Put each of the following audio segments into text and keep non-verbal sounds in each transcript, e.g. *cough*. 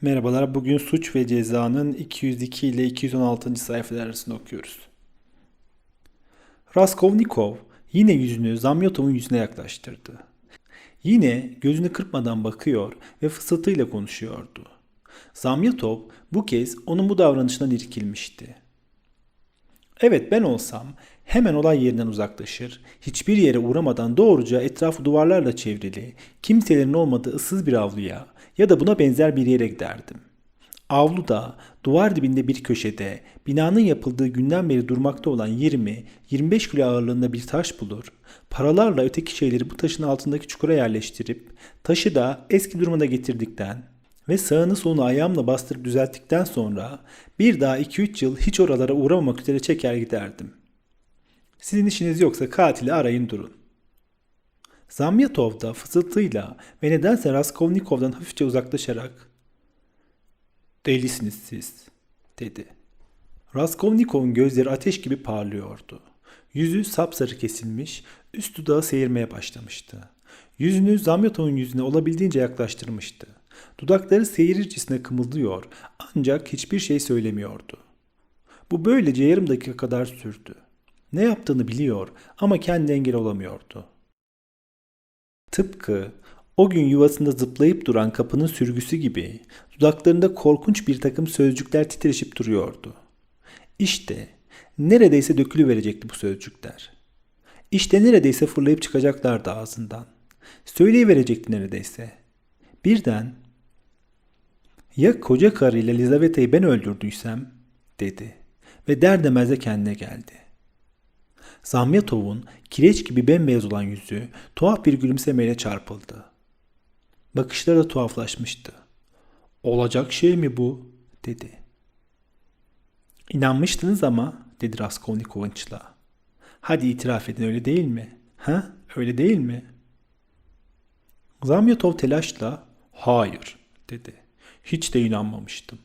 Merhabalar. Bugün Suç ve Ceza'nın 202 ile 216. sayfalar arasında okuyoruz. Raskolnikov yine yüzünü Zamyotov'un yüzüne yaklaştırdı. Yine gözünü kırpmadan bakıyor ve fısıltıyla konuşuyordu. Zamyotov bu kez onun bu davranışından irkilmişti. Evet ben olsam hemen olay yerinden uzaklaşır, hiçbir yere uğramadan doğruca etrafı duvarlarla çevrili, kimselerin olmadığı ıssız bir avluya ya da buna benzer bir yere giderdim. Avluda, duvar dibinde bir köşede, binanın yapıldığı günden beri durmakta olan 20-25 kilo ağırlığında bir taş bulur, paralarla öteki şeyleri bu taşın altındaki çukura yerleştirip, taşı da eski durumuna getirdikten ve sağını solunu ayağımla bastırıp düzelttikten sonra bir daha 2-3 yıl hiç oralara uğramamak üzere çeker giderdim. Sizin işiniz yoksa katili arayın durun. Zamyatov da fısıltıyla ve nedense Raskolnikov'dan hafifçe uzaklaşarak Delisiniz siz, dedi. Raskolnikov'un gözleri ateş gibi parlıyordu. Yüzü sapsarı kesilmiş, üst dudağı seyirmeye başlamıştı. Yüzünü Zamyotov'un yüzüne olabildiğince yaklaştırmıştı. Dudakları seyirircesine kımıldıyor ancak hiçbir şey söylemiyordu. Bu böylece yarım dakika kadar sürdü. Ne yaptığını biliyor ama kendi engel olamıyordu. Tıpkı o gün yuvasında zıplayıp duran kapının sürgüsü gibi dudaklarında korkunç bir takım sözcükler titreşip duruyordu. İşte neredeyse dökülüverecekti bu sözcükler. İşte neredeyse fırlayıp çıkacaklardı ağzından. Söyleyiverecekti neredeyse. Birden ya koca karıyla Lizaveta'yı ben öldürdüysem dedi ve der demez de kendine geldi. Zamyatov'un kireç gibi bembeyaz olan yüzü tuhaf bir gülümsemeyle çarpıldı. Bakışları da tuhaflaşmıştı. Olacak şey mi bu? dedi. İnanmıştınız ama dedi Raskolnikov. Hadi itiraf edin öyle değil mi? Ha? Öyle değil mi? Zamyatov telaşla hayır dedi. Hiç de inanmamıştım.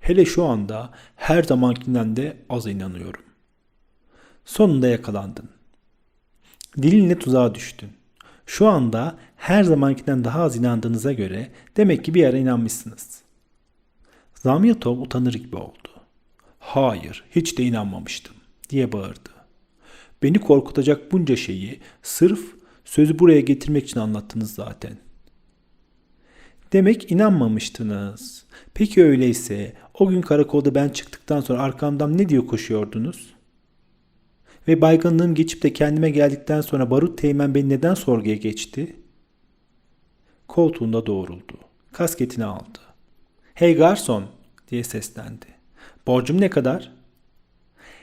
Hele şu anda her zamankinden de az inanıyorum. Sonunda yakalandın. Dilinle tuzağa düştün. Şu anda her zamankinden daha az inandığınıza göre demek ki bir ara inanmışsınız. Zamyatov utanır gibi oldu. Hayır, hiç de inanmamıştım diye bağırdı. Beni korkutacak bunca şeyi sırf sözü buraya getirmek için anlattınız zaten. Demek inanmamıştınız. Peki öyleyse o gün karakolda ben çıktıktan sonra arkamdan ne diyor koşuyordunuz? Ve baygınlığım geçip de kendime geldikten sonra Barut Teğmen beni neden sorguya geçti? Koltuğunda doğruldu. Kasketini aldı. Hey garson diye seslendi. Borcum ne kadar?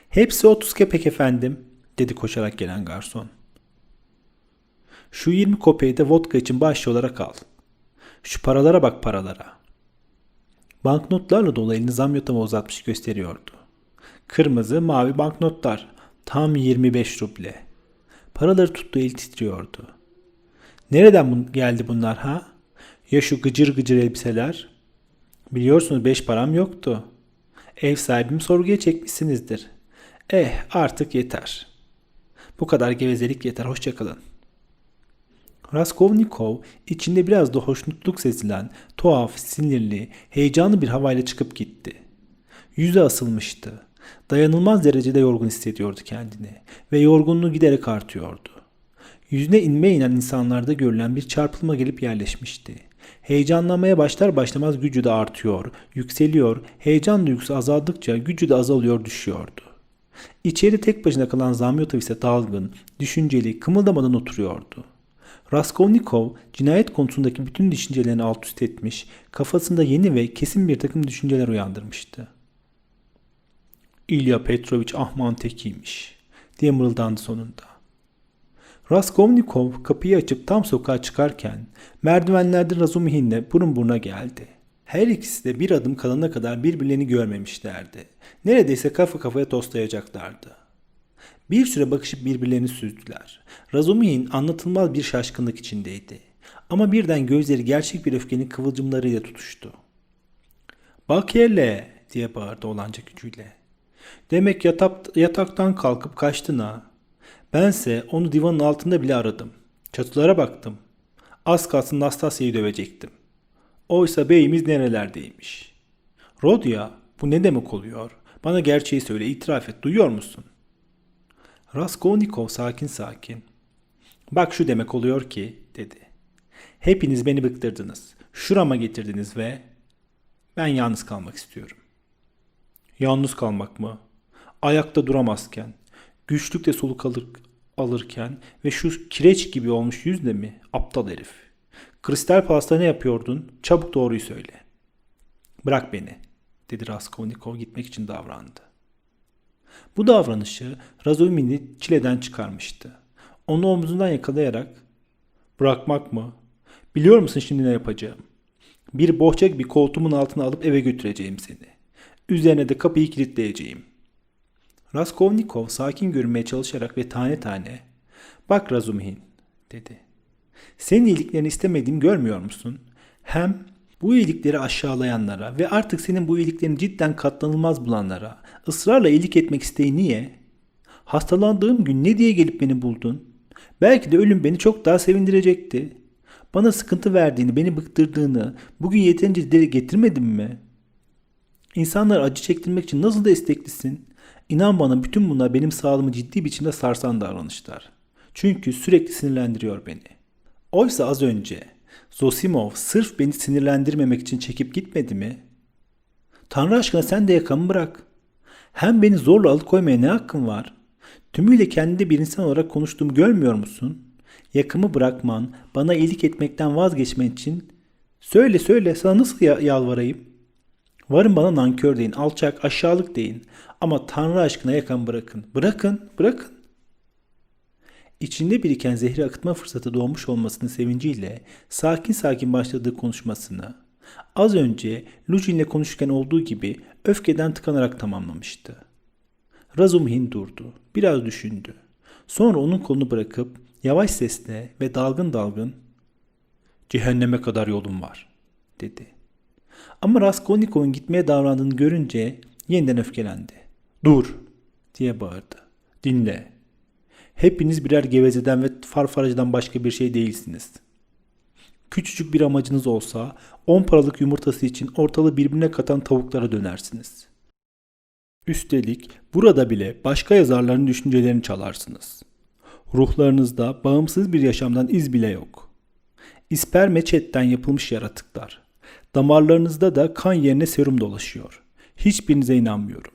Hepsi 30 kepek efendim dedi koşarak gelen garson. Şu 20 kopeyi de vodka için başlı olarak al. Şu paralara bak paralara. Banknotlarla dolu elini zamyotama uzatmış gösteriyordu. Kırmızı mavi banknotlar. Tam 25 ruble. Paraları tuttuğu el titriyordu. Nereden geldi bunlar ha? Ya şu gıcır gıcır elbiseler? Biliyorsunuz beş param yoktu. Ev sahibimi sorguya çekmişsinizdir. Eh artık yeter. Bu kadar gevezelik yeter. Hoşçakalın. Raskolnikov içinde biraz da hoşnutluk sezilen, tuhaf, sinirli, heyecanlı bir havayla çıkıp gitti. Yüzü asılmıştı. Dayanılmaz derecede yorgun hissediyordu kendini ve yorgunluğu giderek artıyordu. Yüzüne inmeye inen insanlarda görülen bir çarpılma gelip yerleşmişti. Heyecanlanmaya başlar başlamaz gücü de artıyor, yükseliyor, heyecan duygusu azaldıkça gücü de azalıyor düşüyordu. İçeri tek başına kalan Zamyotov ise dalgın, düşünceli, kımıldamadan oturuyordu. Raskolnikov cinayet konusundaki bütün düşüncelerini alt üst etmiş, kafasında yeni ve kesin bir takım düşünceler uyandırmıştı. İlya Petrovich ahman tekiymiş diye mırıldandı sonunda. Raskolnikov kapıyı açıp tam sokağa çıkarken merdivenlerde Razumihin'le burun buruna geldi. Her ikisi de bir adım kalana kadar birbirlerini görmemişlerdi. Neredeyse kafa kafaya toslayacaklardı. Bir süre bakışıp birbirlerini süzdüler. Razumihin anlatılmaz bir şaşkınlık içindeydi. Ama birden gözleri gerçek bir öfkenin kıvılcımlarıyla tutuştu. Bak hele diye bağırdı olanca gücüyle. Demek yatak, yataktan kalkıp kaçtın ha. Bense onu divanın altında bile aradım. Çatılara baktım. Az kalsın Nastasya'yı dövecektim. Oysa beyimiz nerelerdeymiş. Rodya bu ne demek oluyor? Bana gerçeği söyle itiraf et duyuyor musun? Raskolnikov sakin sakin. Bak şu demek oluyor ki dedi. Hepiniz beni bıktırdınız. Şurama getirdiniz ve ben yalnız kalmak istiyorum. Yalnız kalmak mı? Ayakta duramazken, güçlükle soluk alır, alırken ve şu kireç gibi olmuş yüzle mi? Aptal herif. Kristal Palas'ta ne yapıyordun? Çabuk doğruyu söyle. Bırak beni, dedi Raskolnikov gitmek için davrandı. Bu davranışı Razumin'i çileden çıkarmıştı. Onu omzundan yakalayarak bırakmak mı? Biliyor musun şimdi ne yapacağım? Bir bohça gibi koltuğumun altına alıp eve götüreceğim seni. Üzerine de kapıyı kilitleyeceğim. Raskolnikov sakin görünmeye çalışarak ve tane tane ''Bak Razumihin'' dedi. ''Senin iyiliklerini istemediğimi görmüyor musun? Hem bu iyilikleri aşağılayanlara ve artık senin bu iyiliklerini cidden katlanılmaz bulanlara ısrarla iyilik etmek isteği niye? Hastalandığım gün ne diye gelip beni buldun? Belki de ölüm beni çok daha sevindirecekti. Bana sıkıntı verdiğini, beni bıktırdığını bugün yeterince dile getirmedin mi? İnsanlar acı çektirmek için nasıl da isteklisin? İnan bana bütün bunlar benim sağlığımı ciddi biçimde sarsan davranışlar. Çünkü sürekli sinirlendiriyor beni. Oysa az önce Zosimov sırf beni sinirlendirmemek için çekip gitmedi mi? Tanrı aşkına sen de yakamı bırak. Hem beni zorla alıkoymaya ne hakkın var? Tümüyle kendinde bir insan olarak konuştuğumu görmüyor musun? Yakamı bırakman, bana iyilik etmekten vazgeçmen için söyle söyle sana nasıl ya- yalvarayım? Varın bana nankör deyin, alçak, aşağılık deyin. Ama Tanrı aşkına yakan bırakın. Bırakın, bırakın. İçinde biriken zehri akıtma fırsatı doğmuş olmasının sevinciyle sakin sakin başladığı konuşmasını az önce Lujin'le konuşurken olduğu gibi öfkeden tıkanarak tamamlamıştı. Razumhin durdu. Biraz düşündü. Sonra onun kolunu bırakıp yavaş sesle ve dalgın dalgın "Cehenneme kadar yolum var." dedi. Ama Raskolnikov'un gitmeye davrandığını görünce yeniden öfkelendi. "Dur!" diye bağırdı. "Dinle. Hepiniz birer gevezeden ve farfaracıdan başka bir şey değilsiniz. Küçücük bir amacınız olsa 10 paralık yumurtası için ortalığı birbirine katan tavuklara dönersiniz. Üstelik burada bile başka yazarların düşüncelerini çalarsınız. Ruhlarınızda bağımsız bir yaşamdan iz bile yok. İsperme çetten yapılmış yaratıklar. Damarlarınızda da kan yerine serum dolaşıyor. Hiçbirinize inanmıyorum.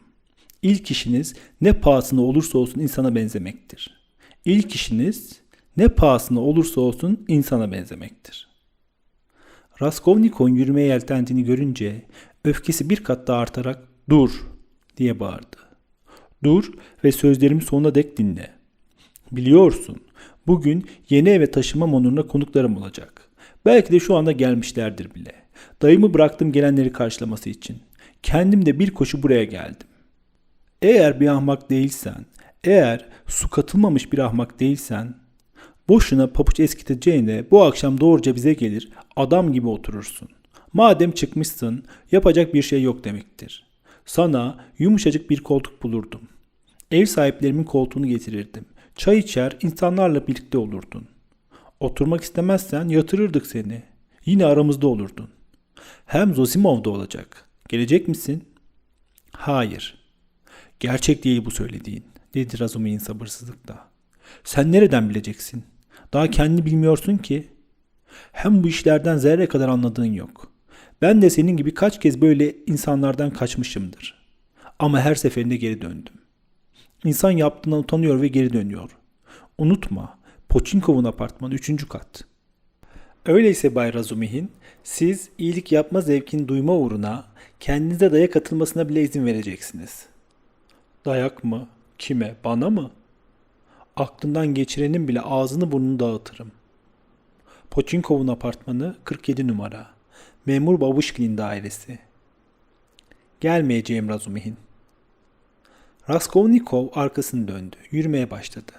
İlk işiniz ne pahasına olursa olsun insana benzemektir. İlk işiniz ne pahasına olursa olsun insana benzemektir. Raskolnikov'un yürümeye yeltendiğini görünce öfkesi bir kat daha artarak ''Dur!'' diye bağırdı. ''Dur ve sözlerimi sonuna dek dinle. Biliyorsun bugün yeni eve taşımam onuruna konuklarım olacak. Belki de şu anda gelmişlerdir bile. Dayımı bıraktım gelenleri karşılaması için. Kendim de bir koşu buraya geldim. Eğer bir ahmak değilsen, eğer su katılmamış bir ahmak değilsen, boşuna papuç eskiteceğine bu akşam doğruca bize gelir, adam gibi oturursun. Madem çıkmışsın, yapacak bir şey yok demektir. Sana yumuşacık bir koltuk bulurdum. Ev sahiplerimin koltuğunu getirirdim. Çay içer, insanlarla birlikte olurdun. Oturmak istemezsen yatırırdık seni. Yine aramızda olurdun. Hem Zosimov da olacak. Gelecek misin? Hayır. Gerçek değil bu söylediğin, dedi Razumihin sabırsızlıkla. Sen nereden bileceksin? Daha kendini bilmiyorsun ki. Hem bu işlerden zerre kadar anladığın yok. Ben de senin gibi kaç kez böyle insanlardan kaçmışımdır. Ama her seferinde geri döndüm. İnsan yaptığından utanıyor ve geri dönüyor. Unutma, Poçinkov'un apartmanı üçüncü kat. Öyleyse Bay Razumihin, siz iyilik yapma zevkini duyma uğruna kendinize dayak atılmasına bile izin vereceksiniz. Dayak mı? Kime? Bana mı? Aklından geçirenin bile ağzını burnunu dağıtırım. Poçinkov'un apartmanı 47 numara. Memur Babuşkin'in dairesi. Gelmeyeceğim Razumihin. Raskolnikov arkasını döndü. Yürümeye başladı.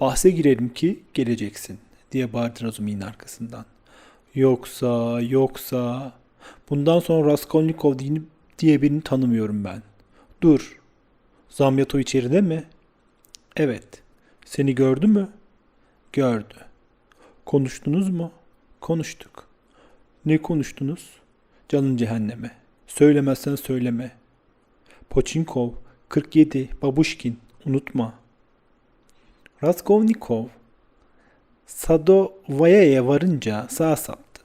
Bahse girerim ki geleceksin diye bağırdı Razumihin arkasından. Yoksa, yoksa... Bundan sonra Raskolnikov diye birini tanımıyorum ben. Dur. Zamyatov içeride mi? Evet. Seni gördü mü? Gördü. Konuştunuz mu? Konuştuk. Ne konuştunuz? Canın cehenneme. Söylemezsen söyleme. Poçinkov, 47, Babuşkin, unutma. Raskolnikov, Sadovaya'ya varınca sağa saptı.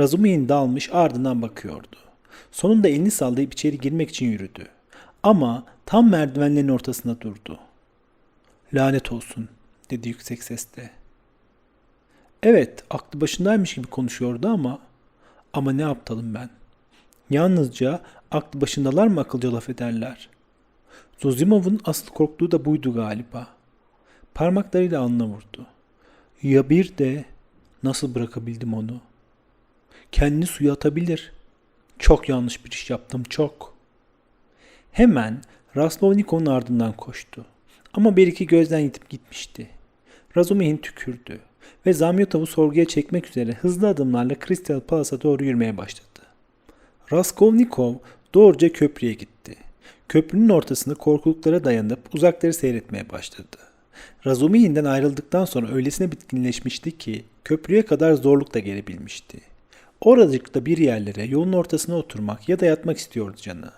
Razumihin dalmış ardından bakıyordu. Sonunda elini sallayıp içeri girmek için yürüdü. Ama tam merdivenlerin ortasında durdu. Lanet olsun dedi yüksek sesle. Evet aklı başındaymış gibi konuşuyordu ama ama ne aptalım ben. Yalnızca aklı başındalar mı akılca laf ederler? Zozimov'un asıl korktuğu da buydu galiba. Parmaklarıyla alnına vurdu. Ya bir de nasıl bırakabildim onu? Kendini suya atabilir. Çok yanlış bir iş yaptım çok. Hemen Raskolnikov'un ardından koştu. Ama bir iki gözden yitip gitmişti. Razumihin tükürdü ve Zamyotov'u sorguya çekmek üzere hızlı adımlarla Crystal Palace'a doğru yürümeye başladı. Raskolnikov doğruca köprüye gitti. Köprünün ortasında korkuluklara dayanıp uzakları seyretmeye başladı. Razumihin'den ayrıldıktan sonra öylesine bitkinleşmişti ki köprüye kadar zorlukla gelebilmişti. Oracıkta bir yerlere yolun ortasına oturmak ya da yatmak istiyordu canı.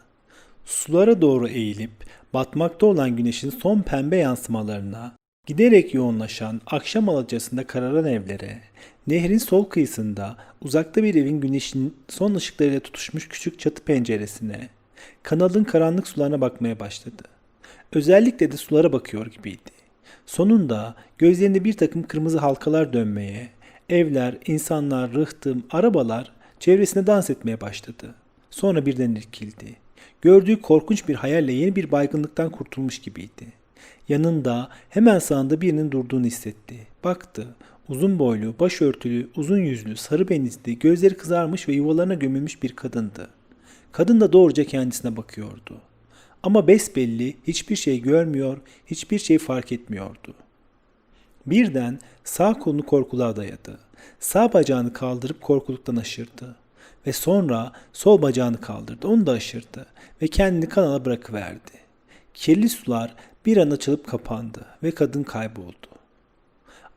Sulara doğru eğilip batmakta olan güneşin son pembe yansımalarına, giderek yoğunlaşan akşam alacasında kararan evlere, nehrin sol kıyısında uzakta bir evin güneşin son ışıklarıyla tutuşmuş küçük çatı penceresine, kanalın karanlık sularına bakmaya başladı. Özellikle de sulara bakıyor gibiydi. Sonunda gözlerinde bir takım kırmızı halkalar dönmeye, evler, insanlar, rıhtım, arabalar çevresine dans etmeye başladı. Sonra birden irkildi. Gördüğü korkunç bir hayalle yeni bir baygınlıktan kurtulmuş gibiydi. Yanında hemen sağında birinin durduğunu hissetti. Baktı. Uzun boylu, başörtülü, uzun yüzlü, sarı benizli, gözleri kızarmış ve yuvalarına gömülmüş bir kadındı. Kadın da doğruca kendisine bakıyordu. Ama besbelli hiçbir şey görmüyor, hiçbir şey fark etmiyordu. Birden sağ kolunu korkuluğa dayadı. Sağ bacağını kaldırıp korkuluktan aşırdı. Ve sonra sol bacağını kaldırdı, onu da aşırdı ve kendini kanala bırakıverdi. Kirli sular bir an açılıp kapandı ve kadın kayboldu.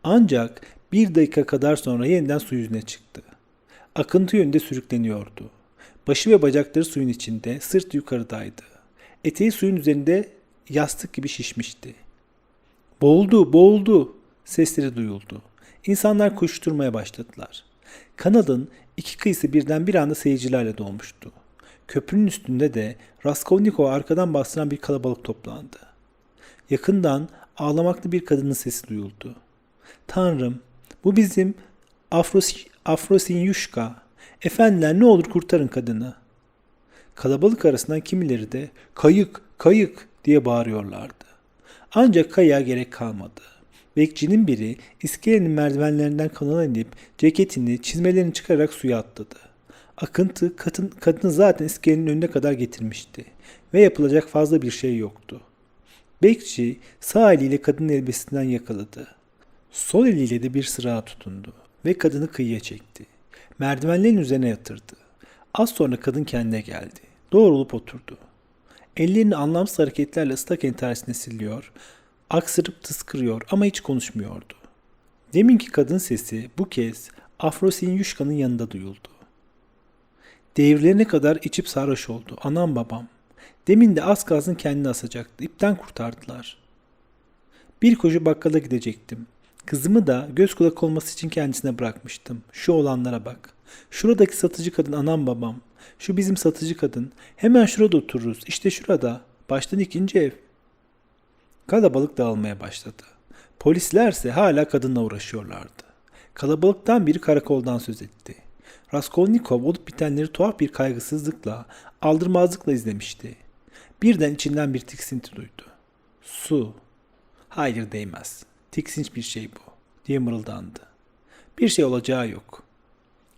Ancak bir dakika kadar sonra yeniden su yüzüne çıktı. Akıntı yönünde sürükleniyordu. Başı ve bacakları suyun içinde, sırt yukarıdaydı. Eteği suyun üzerinde yastık gibi şişmişti. Boğuldu, boğuldu sesleri duyuldu. İnsanlar koşturmaya başladılar. Kanalın iki kıyısı birden bir anda seyircilerle dolmuştu. Köprünün üstünde de Raskolnikov'u arkadan bastıran bir kalabalık toplandı. Yakından ağlamaklı bir kadının sesi duyuldu. Tanrım, bu bizim Afros Afrosinyuşka. Efendiler ne olur kurtarın kadını. Kalabalık arasından kimileri de kayık, kayık diye bağırıyorlardı. Ancak kayığa gerek kalmadı. Bekçinin biri iskelenin merdivenlerinden kanala inip ceketini, çizmelerini çıkararak suya atladı. Akıntı kadın, kadını zaten iskelenin önüne kadar getirmişti ve yapılacak fazla bir şey yoktu. Bekçi sağ eliyle kadının elbisesinden yakaladı. Sol eliyle de bir sırağa tutundu ve kadını kıyıya çekti. Merdivenlerin üzerine yatırdı. Az sonra kadın kendine geldi. Doğrulup oturdu. Ellerini anlamsız hareketlerle ıslak entersine siliyor, aksırıp tıskırıyor ama hiç konuşmuyordu. Deminki kadın sesi bu kez Afrosinyuşka'nın yanında duyuldu. Devrilerine kadar içip sarhoş oldu. Anam babam. Demin de az kalsın kendini asacaktı. İpten kurtardılar. Bir koşu bakkala gidecektim. Kızımı da göz kulak olması için kendisine bırakmıştım. Şu olanlara bak. Şuradaki satıcı kadın anam babam. Şu bizim satıcı kadın. Hemen şurada otururuz. İşte şurada. Baştan ikinci ev. Kalabalık dağılmaya başladı. Polislerse hala kadınla uğraşıyorlardı. Kalabalıktan biri karakoldan söz etti. Raskolnikov olup bitenleri tuhaf bir kaygısızlıkla, aldırmazlıkla izlemişti. Birden içinden bir tiksinti duydu. Su. Hayır değmez. Tiksinç bir şey bu, diye mırıldandı. Bir şey olacağı yok.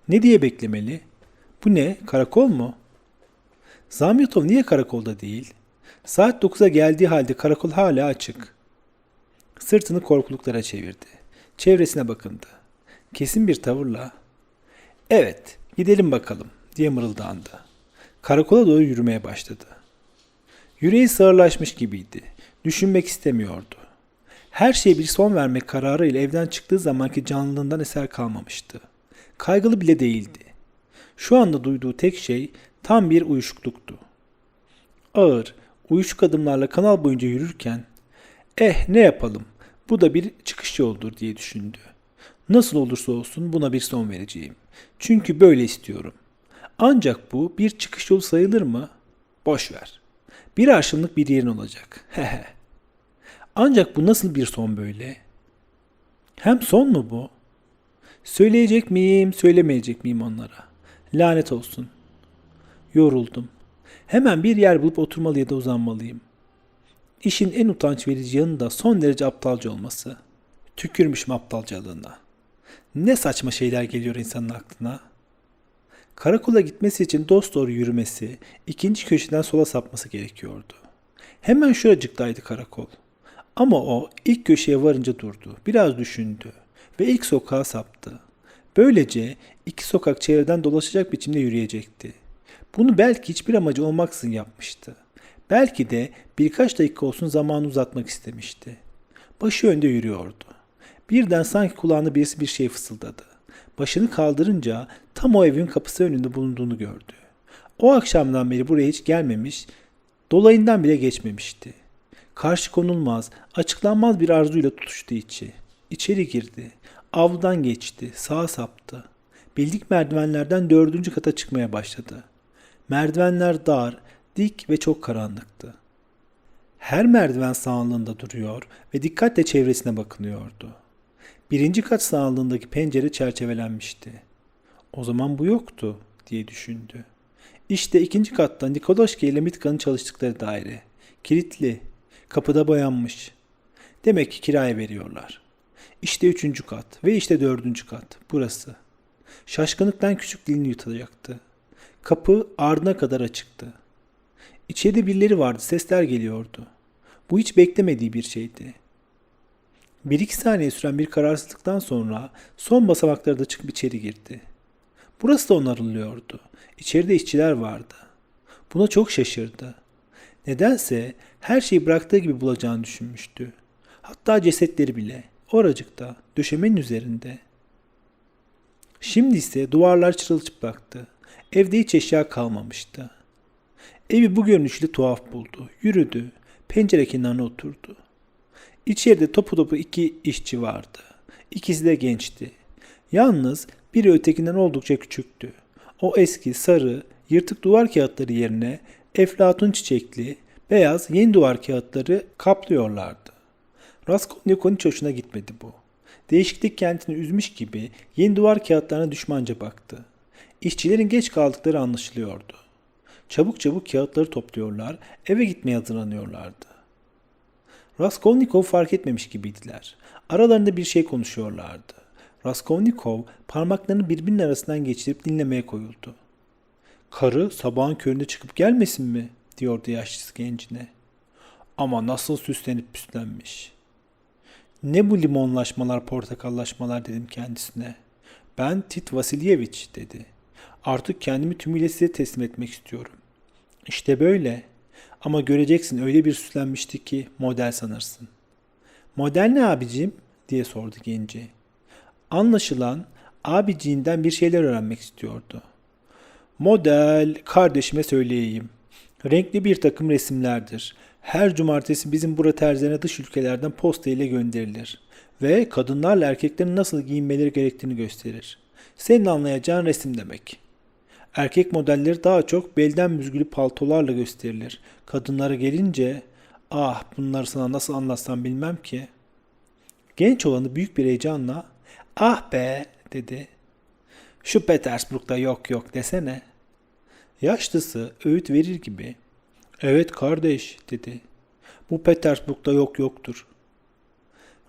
Ne diye beklemeli? Bu ne? Karakol mu? Zamyotov niye karakolda değil? Saat 9'a geldiği halde karakol hala açık. Sırtını korkuluklara çevirdi. Çevresine bakındı. Kesin bir tavırla "Evet, gidelim bakalım." diye mırıldandı. Karakola doğru yürümeye başladı. Yüreği sağırlaşmış gibiydi. Düşünmek istemiyordu. Her şeye bir son vermek kararıyla evden çıktığı zamanki canlılığından eser kalmamıştı. Kaygılı bile değildi. Şu anda duyduğu tek şey tam bir uyuşukluktu. Ağır, uyuşuk adımlarla kanal boyunca yürürken eh ne yapalım bu da bir çıkış yoldur diye düşündü. Nasıl olursa olsun buna bir son vereceğim. Çünkü böyle istiyorum. Ancak bu bir çıkış yolu sayılır mı? Boş ver. Bir arşınlık bir yerin olacak. Hehe. *laughs* Ancak bu nasıl bir son böyle? Hem son mu bu? Söyleyecek miyim, söylemeyecek miyim onlara? Lanet olsun. Yoruldum. Hemen bir yer bulup oturmalı ya da uzanmalıyım. İşin en utanç verici yanı da son derece aptalca olması. Tükürmüşüm aptalcalığına. Ne saçma şeyler geliyor insanın aklına. Karakola gitmesi için dost doğru yürümesi, ikinci köşeden sola sapması gerekiyordu. Hemen şuracıktaydı karakol. Ama o ilk köşeye varınca durdu. Biraz düşündü ve ilk sokağa saptı. Böylece iki sokak çevreden dolaşacak biçimde yürüyecekti. Bunu belki hiçbir amacı olmaksızın yapmıştı. Belki de birkaç dakika olsun zamanı uzatmak istemişti. Başı önde yürüyordu. Birden sanki kulağına birisi bir şey fısıldadı. Başını kaldırınca tam o evin kapısı önünde bulunduğunu gördü. O akşamdan beri buraya hiç gelmemiş, dolayından bile geçmemişti. Karşı konulmaz, açıklanmaz bir arzuyla tutuştu içi. İçeri girdi. Avludan geçti, sağa saptı. Bildik merdivenlerden dördüncü kata çıkmaya başladı. Merdivenler dar, dik ve çok karanlıktı. Her merdiven sağlığında duruyor ve dikkatle çevresine bakınıyordu. Birinci kat sağlığındaki pencere çerçevelenmişti. O zaman bu yoktu diye düşündü. İşte ikinci katta Nikoloşki ile Mitka'nın çalıştıkları daire. Kilitli. Kapıda boyanmış. Demek ki kiraya veriyorlar. İşte üçüncü kat ve işte dördüncü kat. Burası. Şaşkınlıktan küçük dilini yutacaktı. Kapı ardına kadar açıktı. İçeride birileri vardı, sesler geliyordu. Bu hiç beklemediği bir şeydi. Bir iki saniye süren bir kararsızlıktan sonra son basamaklarda çıkıp içeri girdi. Burası da onarılıyordu. İçeride işçiler vardı. Buna çok şaşırdı. Nedense her şeyi bıraktığı gibi bulacağını düşünmüştü. Hatta cesetleri bile. Oracıkta, döşemenin üzerinde. Şimdi ise duvarlar çırılçıplaktı. Evde hiç eşya kalmamıştı. Evi bu görünüşle tuhaf buldu. Yürüdü. Pencere kenarına oturdu. İçeride topu topu iki işçi vardı. İkisi de gençti. Yalnız biri ötekinden oldukça küçüktü. O eski, sarı, yırtık duvar kağıtları yerine eflatun çiçekli, beyaz yeni duvar kağıtları kaplıyorlardı. Raskolnikov'un hiç hoşuna gitmedi bu. Değişiklik kendini üzmüş gibi yeni duvar kağıtlarına düşmanca baktı. İşçilerin geç kaldıkları anlaşılıyordu. Çabuk çabuk kağıtları topluyorlar, eve gitmeye hazırlanıyorlardı. Raskolnikov fark etmemiş gibiydiler. Aralarında bir şey konuşuyorlardı. Raskolnikov parmaklarını birbirinin arasından geçirip dinlemeye koyuldu. Karı sabahın köründe çıkıp gelmesin mi? diyordu yaşlısı gencine. Ama nasıl süslenip püslenmiş. Ne bu limonlaşmalar, portakallaşmalar dedim kendisine. Ben Tit Vasilyeviç dedi. Artık kendimi tümüyle size teslim etmek istiyorum. İşte böyle. Ama göreceksin öyle bir süslenmişti ki model sanırsın. Model ne abicim? diye sordu genci. Anlaşılan abiciğinden bir şeyler öğrenmek istiyordu. Model kardeşime söyleyeyim. Renkli bir takım resimlerdir. Her cumartesi bizim bura terzilerine dış ülkelerden posta ile gönderilir. Ve kadınlarla erkeklerin nasıl giyinmeleri gerektiğini gösterir. Senin anlayacağın resim demek. Erkek modelleri daha çok belden büzgülü paltolarla gösterilir. Kadınlara gelince ah bunları sana nasıl anlatsam bilmem ki. Genç olanı büyük bir heyecanla ah be dedi. Şu Petersburg'da yok yok desene. Yaşlısı öğüt verir gibi evet kardeş dedi. Bu Petersburg'da yok yoktur.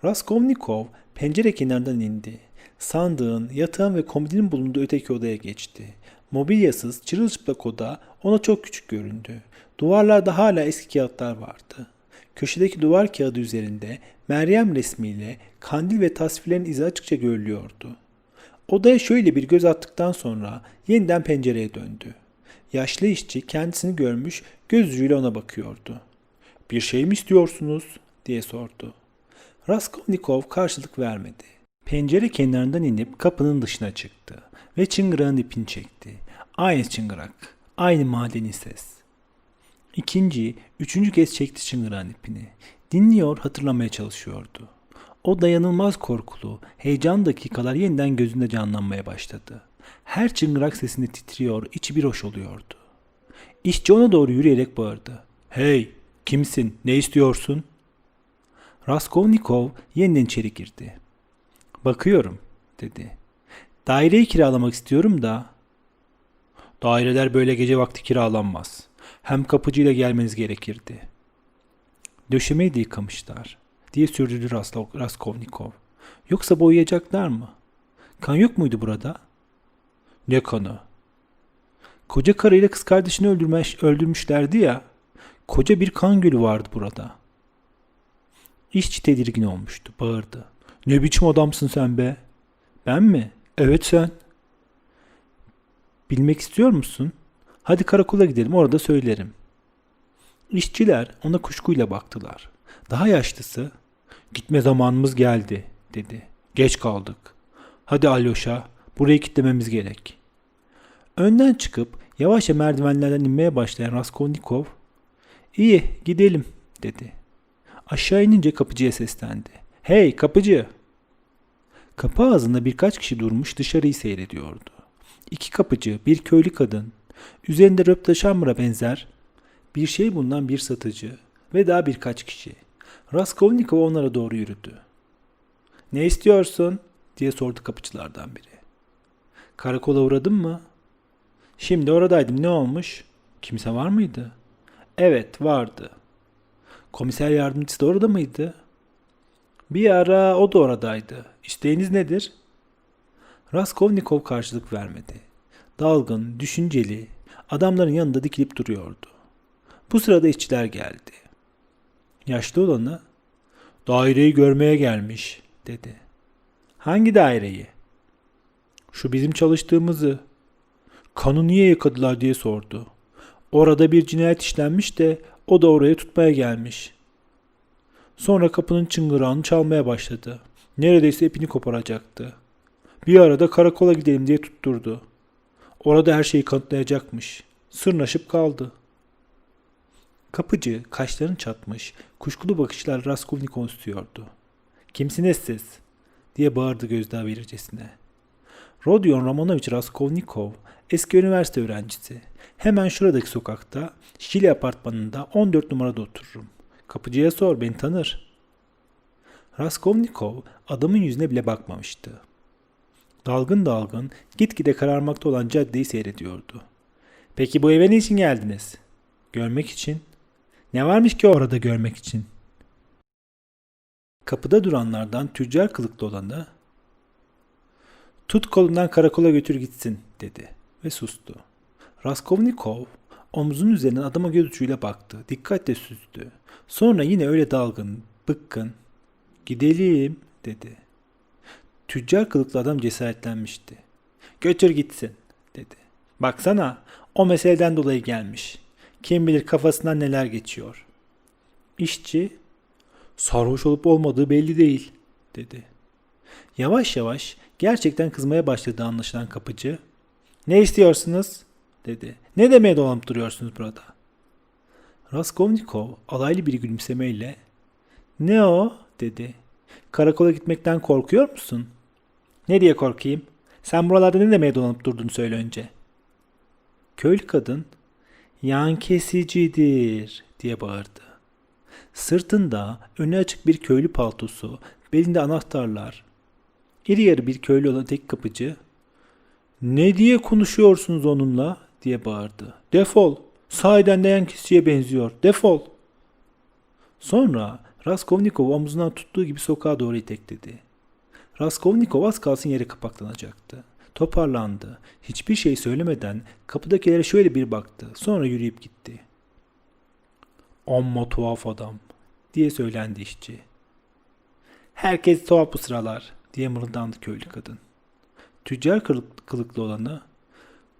Raskolnikov pencere kenarından indi. Sandığın, yatağın ve komodinin bulunduğu öteki odaya geçti. Mobilyasız, çırılçıplak oda ona çok küçük göründü. Duvarlarda hala eski kağıtlar vardı. Köşedeki duvar kağıdı üzerinde Meryem resmiyle kandil ve tasvirlerin izi açıkça görülüyordu. Odaya şöyle bir göz attıktan sonra yeniden pencereye döndü. Yaşlı işçi kendisini görmüş gözüyle ona bakıyordu. Bir şey mi istiyorsunuz? diye sordu. Raskolnikov karşılık vermedi. Pencere kenarından inip kapının dışına çıktı ve çıngırağın ipini çekti. Aynı çıngırak. Aynı madeni ses. İkinci, üçüncü kez çekti çıngırağın ipini. Dinliyor, hatırlamaya çalışıyordu. O dayanılmaz korkulu, heyecan dakikalar yeniden gözünde canlanmaya başladı. Her çıngırak sesinde titriyor, içi bir hoş oluyordu. İşçi ona doğru yürüyerek bağırdı. Hey, kimsin, ne istiyorsun? Raskolnikov yeniden içeri girdi. Bakıyorum, dedi. Daireyi kiralamak istiyorum da. Daireler böyle gece vakti kiralanmaz. Hem kapıcıyla gelmeniz gerekirdi. Döşemeyi de yıkamışlar, diye sürdürdü Raskolnikov. Yoksa boyayacaklar mı? Kan yok muydu burada? Ne kanı? Koca karıyla kız kardeşini öldürmüş, öldürmüşlerdi ya. Koca bir kan gölü vardı burada. İşçi tedirgin olmuştu. Bağırdı. Ne biçim adamsın sen be? Ben mi? Evet sen. Bilmek istiyor musun? Hadi karakola gidelim orada söylerim. İşçiler ona kuşkuyla baktılar. Daha yaşlısı gitme zamanımız geldi dedi. Geç kaldık. Hadi Alyoşa burayı kilitlememiz gerek. Önden çıkıp yavaşça merdivenlerden inmeye başlayan Raskolnikov iyi gidelim dedi. Aşağı inince kapıcıya seslendi. Hey kapıcı! Kapı ağzında birkaç kişi durmuş dışarıyı seyrediyordu. İki kapıcı, bir köylü kadın, üzerinde röptaşamura benzer bir şey bulunan bir satıcı ve daha birkaç kişi. Raskolnikov onlara doğru yürüdü. Ne istiyorsun? diye sordu kapıcılardan biri. Karakola uğradın mı? Şimdi oradaydım ne olmuş? Kimse var mıydı? Evet vardı. Komiser yardımcısı da orada mıydı? Bir ara o da oradaydı. İsteğiniz nedir? Raskolnikov karşılık vermedi. Dalgın, düşünceli, adamların yanında dikilip duruyordu. Bu sırada işçiler geldi. Yaşlı olanı, daireyi görmeye gelmiş, dedi. Hangi daireyi? Şu bizim çalıştığımızı. Kanı niye yıkadılar diye sordu. Orada bir cinayet işlenmiş de o da oraya tutmaya gelmiş. Sonra kapının çıngırağını çalmaya başladı. Neredeyse ipini koparacaktı. Bir arada karakola gidelim diye tutturdu. Orada her şeyi kanıtlayacakmış. Sırnaşıp kaldı. Kapıcı kaşlarını çatmış, kuşkulu bakışlar Raskolnikov'u tutuyordu. Kimsiniz siz? diye bağırdı gözdağı verircesine. Rodion Romanovich Raskolnikov eski üniversite öğrencisi. Hemen şuradaki sokakta Şili apartmanında 14 numarada otururum. Kapıcıya sor beni tanır. Raskolnikov adamın yüzüne bile bakmamıştı. Dalgın dalgın gitgide kararmakta olan caddeyi seyrediyordu. Peki bu eve niçin geldiniz? Görmek için. Ne varmış ki orada görmek için? Kapıda duranlardan tüccar kılıklı olanı Tut kolundan karakola götür gitsin dedi ve sustu. Raskolnikov omzunun üzerinden adama göz ucuyla baktı. Dikkatle süzdü. Sonra yine öyle dalgın, bıkkın. Gidelim dedi. Tüccar kılıklı adam cesaretlenmişti. Götür gitsin dedi. Baksana o meseleden dolayı gelmiş. Kim bilir kafasından neler geçiyor. İşçi sarhoş olup olmadığı belli değil dedi. Yavaş yavaş gerçekten kızmaya başladığı anlaşılan kapıcı ne istiyorsunuz dedi. Ne demeye dolanıp duruyorsunuz burada? Raskolnikov alaylı bir gülümsemeyle ne o dedi. Karakola gitmekten korkuyor musun? Ne diye korkayım? Sen buralarda ne demeye dolanıp durdun söyle önce. Köylü kadın yan kesicidir diye bağırdı. Sırtında önü açık bir köylü paltosu, belinde anahtarlar. İri yarı bir köylü olan tek kapıcı ne diye konuşuyorsunuz onunla diye bağırdı. Defol. Sahiden de yan kesiciye benziyor. Defol. Sonra Raskolnikov omzundan tuttuğu gibi sokağa doğru itekledi. Raskolnikov az kalsın yere kapaklanacaktı. Toparlandı. Hiçbir şey söylemeden kapıdakilere şöyle bir baktı. Sonra yürüyüp gitti. Amma tuhaf adam diye söylendi işçi. Herkes tuhaf bu sıralar diye mırıldandı köylü kadın. Tüccar kılık- kılıklı olanı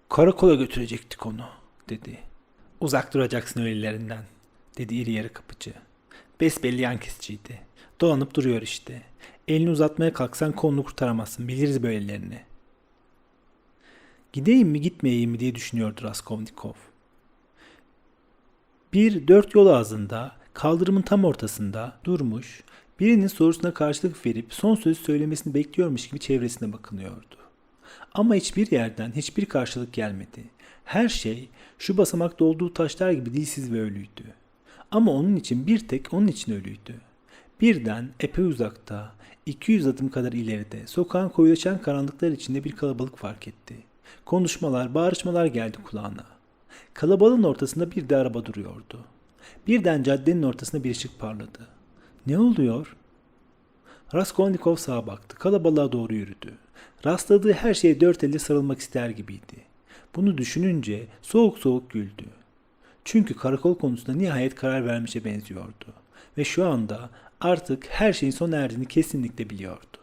karakola götürecektik onu dedi. Uzak duracaksın öylelerinden dedi iri yarı kapıcı. Besbelli yan kesiciydi. Dolanıp duruyor işte. Elini uzatmaya kalksan kolunu kurtaramazsın. Biliriz böylelerini. Gideyim mi gitmeyeyim mi diye düşünüyordu Raskolnikov. Bir dört yol ağzında, kaldırımın tam ortasında durmuş, birinin sorusuna karşılık verip son sözü söylemesini bekliyormuş gibi çevresine bakınıyordu. Ama hiçbir yerden hiçbir karşılık gelmedi. Her şey şu basamakta olduğu taşlar gibi dilsiz ve ölüydü. Ama onun için bir tek onun için ölüydü. Birden epey uzakta, 200 adım kadar ileride, sokağın koyulaşan karanlıklar içinde bir kalabalık fark etti. Konuşmalar, bağırışmalar geldi kulağına. Kalabalığın ortasında bir de araba duruyordu. Birden caddenin ortasında bir ışık parladı. Ne oluyor? Raskolnikov sağa baktı. Kalabalığa doğru yürüdü. Rastladığı her şeye dört elle sarılmak ister gibiydi. Bunu düşününce soğuk soğuk güldü. Çünkü karakol konusunda nihayet karar vermişe benziyordu. Ve şu anda artık her şeyin sona erdiğini kesinlikle biliyordu.